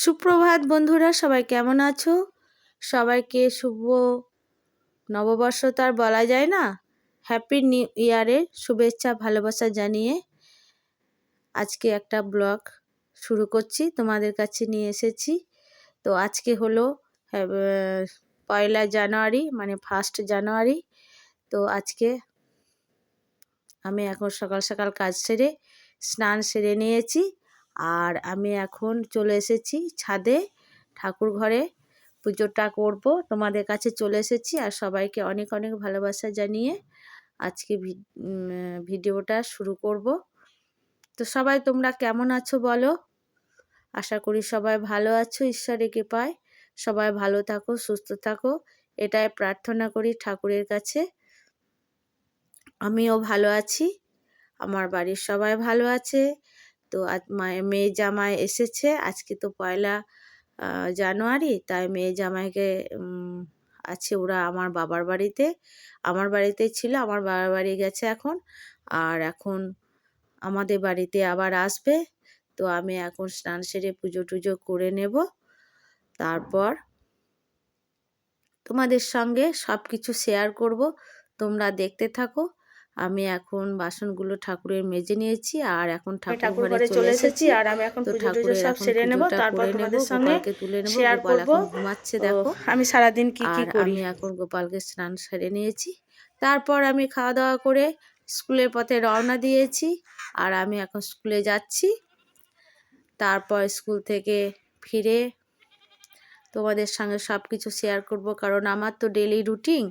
সুপ্রভাত বন্ধুরা, সবাই কেমন আছো? সবাইকে শুভ নববর্ষ তো আর বলা যায় না। হ্যাপি নিউ ইয়ারের শুভেচ্ছা, ভালোবাসা জানিয়ে আজকে একটা ব্লগ শুরু করছি। তোমাদের কাছে নিয়ে এসেছি। তো আজকে হলো পয়লা জানুয়ারি মানে ফার্স্ট জানুয়ারি। তো আজকে আমি এখন সকাল সকাল কাজ সেরে স্নান সেরে নিয়েছি। আর আমি এখন চলে এসেছি ছাদে ঠাকুর ঘরে। পুজোটা করব, তোমাদের কাছে চলে এসেছি আর সবাইকে অনেক অনেক ভালোবাসা জানিয়ে আজকে ভিডিওটা শুরু করব। তো সবাই তোমরা কেমন আছো বলো? আশা করি সবাই ভালো আছো, ঈশ্বরের কৃপায়। সবাই ভালো থাকো, সুস্থ থাকো, এটাই প্রার্থনা করি ঠাকুরের কাছে। আমিও ভালো আছি, আমার বাড়ির সবাই ভালো আছে। তো মেয়ে জামাই এসেছে। আজকে তো পয়লা জানুয়ারি। তাই মেয়ে জামাইকে আছে ওরা আমার বাবার বাড়িতে। আমার বাড়িতে ছিল, আমার বাবার বাড়ি গেছে এখন। আর এখন আমাদের বাড়িতে আবার আসবে। তো আমি এখন স্নান সেরে পুজো টুজো করে নেব। তারপর তোমাদের সঙ্গে সব কিছু শেয়ার করব। তোমরা দেখতে থাকো। আমি এখন বাসনগুলো ঠাকুরের মেজে নিয়েছি আর এখন ঠাকুর ঘরে চলে এসেছি। আর আমি এখন ঠাকুরের সব সেরে নেব তারপর তোমাদের সঙ্গে তুলে নেব শেয়ার করব। ঘুমাচ্ছে দেখো। আমি সারা দিন কি কি করি? আমি এখন গোপালকে স্নান সেরে নিয়েছি। তারপর আমি খাওয়া দাওয়া করে স্কুলের পথে রওনা দিয়েছি আর আমি এখন স্কুলে যাচ্ছি। তারপর স্কুল থেকে ফিরে তোমাদের সঙ্গে সব কিছু শেয়ার করব কারণ আমার তো ডেলি রুটিন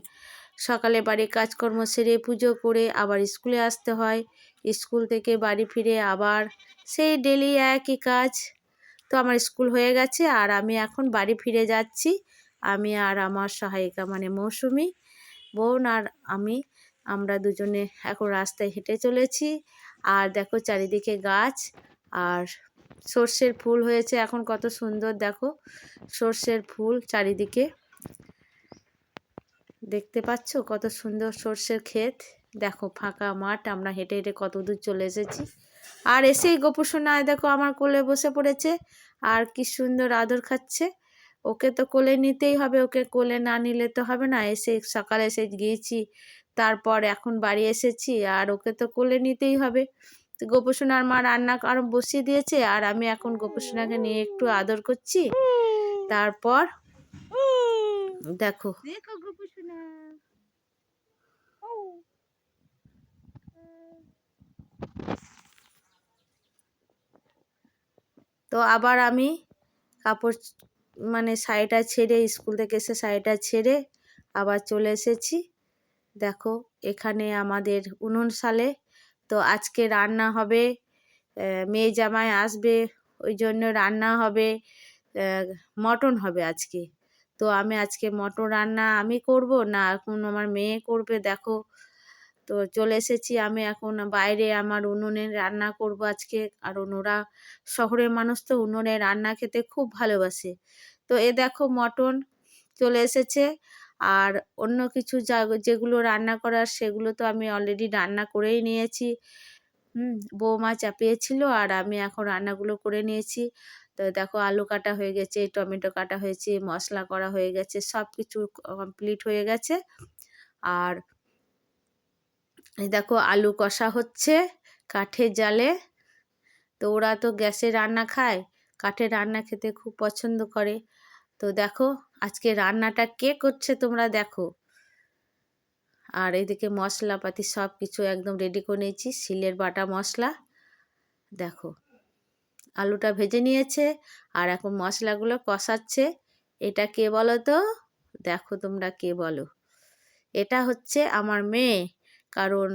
সকালে বাড়ির কাজকর্ম সেরে পুজো করে আবার স্কুলে আসতে হয়। স্কুল থেকে বাড়ি ফিরে আবার সেই ডেলি একই কাজ। তো আমার স্কুল হয়ে গেছে আর আমি এখন বাড়ি ফিরে যাচ্ছি। আমি আর আমার সহায়িকা মানে মৌসুমি, বোন আর আমি, আমরা দুজনে এখন রাস্তায় হেঁটে চলেছি। আর দেখো চারিদিকে গাছ আর সর্ষের ফুল হয়েছে। এখন কত সুন্দর দেখো সর্ষের ফুল চারিদিকে। দেখতে পাচ্ছ? কত সুন্দর সর্ষের ক্ষেত। দেখো, ফাঁকা মাঠ, আমরা হেঁটে হেঁটে কত দূর চলে এসেছি। আর এসেই গোপুসোনায় দেখো আমার কোলে বসে পড়েছে। আর কি সুন্দর আদর খাচ্ছে। ওকে তো কোলে নিতেই হবে, ওকে কোলে না নিলে তো হবে না। এসে সকালে এসে গিয়েছি, তারপর এখন বাড়ি এসেছি, আর ওকে তো কোলে নিতেই হবে। গোপুসোনার মা রান্না আরও বসিয়ে দিয়েছে, আর আমি এখন গোপুসোনাকে নিয়ে একটু আদর করছি। তারপর দেখো দেখো তো আবার আমি কাপড় মানে শাড়িটা ছেড়ে স্কুল থেকে এসে শাড়িটা ছেড়ে আবার চলে এসেছি। দেখো এখানে আমাদের উনুন সালে তো আজকে রান্না হবে মেয়ে জামাই আসবে ওই জন্য রান্না হবে মটন হবে আজকে। তো আমি আজকে মটন রান্না আমি করব না এখন আমার মেয়ে করবে দেখো। তো চলে এসেছি আমি এখন বাইরে আমার উনুনে রান্না করব আজকে। কারণ ওরা শহরের মানুষ তো উনুনে রান্না খেতে খুব ভালোবাসে। তো এ দেখো মটন চলে এসেছে। আর অন্য কিছু যা যেগুলো রান্না করার সেগুলো তো আমি অলরেডি রান্না করেই নিয়েছি। হুম, বৌমা চাপিয়েছিল আর আমি এখন রান্নাগুলো করে নিয়েছি। তো দেখো আলু কাটা হয়ে গেছে, টমেটো কাটা হয়েছে, মশলা করা হয়ে গেছে সব কিছু কমপ্লিট হয়ে গেছে। আর দেখো আলু কষা হচ্ছে কাঠের জালে। তো ওরা তো গ্যাসে রান্না খায়, কাঠের রান্না খেতে খুব পছন্দ করে। তো দেখো আজকে রান্নাটা কে করছে তোমরা দেখো। আর এদিকে মশলাপাতি সব কিছু একদম রেডি করে নিয়েছি, শিলের বাটা মশলা। দেখো। আলুটা ভেজে নিয়েছে আর এখন মশলাগুলো কষাচ্ছে। এটা কে বলো তো দেখো তোমরা কে বলো? এটা হচ্ছে আমার মেয়ে। কারণ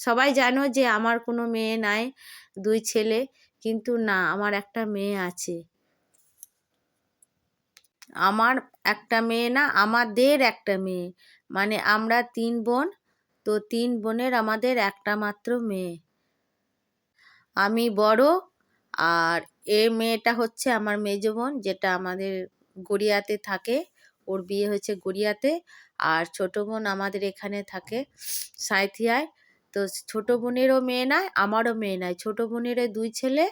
সবাই জানো যে আমার কোনো মেয়ে নাই, দুই ছেলে। কিন্তু না, আমার একটা মেয়ে আছে। আমার একটা মেয়ে না, আমাদের একটা মেয়ে। মানে আমরা তিন বোন, তো তিন বোনের আমাদের একটা মাত্র মেয়ে। আমি বড় আর এ মেয়েটা হচ্ছে আমার মেজ বোন, যেটা আমাদের গড়িয়াতে থাকে। ওর বিয়ে হয়েছে গড়িয়াতে। আর ছোটো বোন আমাদের এখানে থাকে সাঁইথিয়ায়। তো ছোটো বোনেরও মেয়ে নয়, আমারও মেয়ে নয়। ছোটো বোনেরও দুই ছেলে,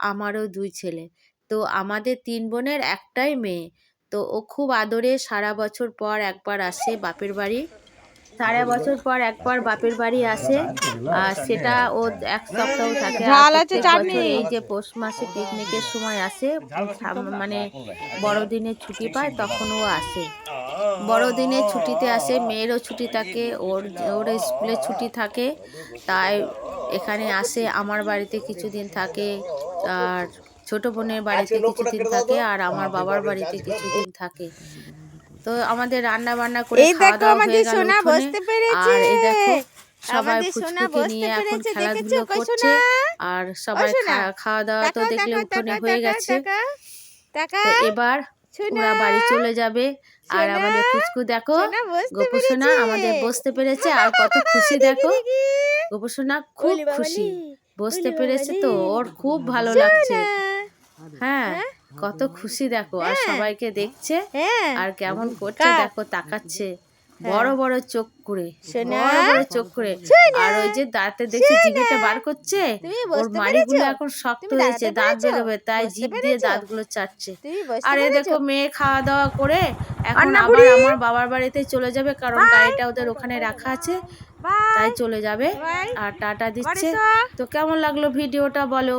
আমারও দুই ছেলে। তো আমাদের তিন বোনের একটাই মেয়ে। তো ও খুব আদরে সারা বছর পর একবার আসে বাপের বাড়ি। সারা বছর পর একবার বাপের বাড়ি আসে আর সেটা ও এক সপ্তাহ থাকে। এই যে পৌষ মাসে পিকনিকের সময় আসে মানে বড়দিনের ছুটি পায় তখন ও আসে। বড়দিনের ছুটিতে আসে মেয়েরও ছুটি থাকে ওর ওর স্কুলে ছুটি থাকে তাই এখানে আসে আমার বাড়িতে কিছুদিন থাকে আর ছোট বোনের বাড়িতে কিছুদিন থাকে আর আমার বাবার বাড়িতে কিছুদিন থাকে। তো আমাদের রান্না বান্না করে এই দেখো আমাদের সোনা বসতে পেরেছে। আর এই দেখো সবাই বসতে নিয়ে এখন পেরেছে, খেলাধুলো করছে। সোনা? আর সবাই খাওয়া দাওয়া তো দেখলে উঠোনে হয়ে গেছে। এবার ওরা বাড়ি চলে যাবে। আর আমাদের ফুচকু দেখো সোনা বসতে গোপু সোনা আমাদের বসতে পেরেছে। আর কত খুশি দেখো দেখি। গোপু সোনা খুব খুশি। বসতে পেরেছে তো ওর খুব ভালো লাগছে। হ্যাঁ? কত খুশি দেখো আর সবাইকে দেখছে হ্যাঁ। আর কেমন করছে দেখো তাকাচ্ছে। বড় বড় চোখ করে বড় বড় চোখ করে। আর ওই যে দাঁতে দেখছি জিভেটা বার করছে ওর মাড়িগুলো এখন শক্ত হয়েছে দাঁত বেরোবে তাই জিভ দিয়ে? দাঁতগুলো চাটছে। আর এই দেখো মেয়ে খাওয়া দাওয়া করে এখন আবার আমার বাবার বাড়িতে চলে যাবে কারণ গাড়িটা ওদের ওখানে রাখা আছে তাই চলে যাবে। আর টাটা দিচ্ছে। তো কেমন লাগল ভিডিওটা বলো?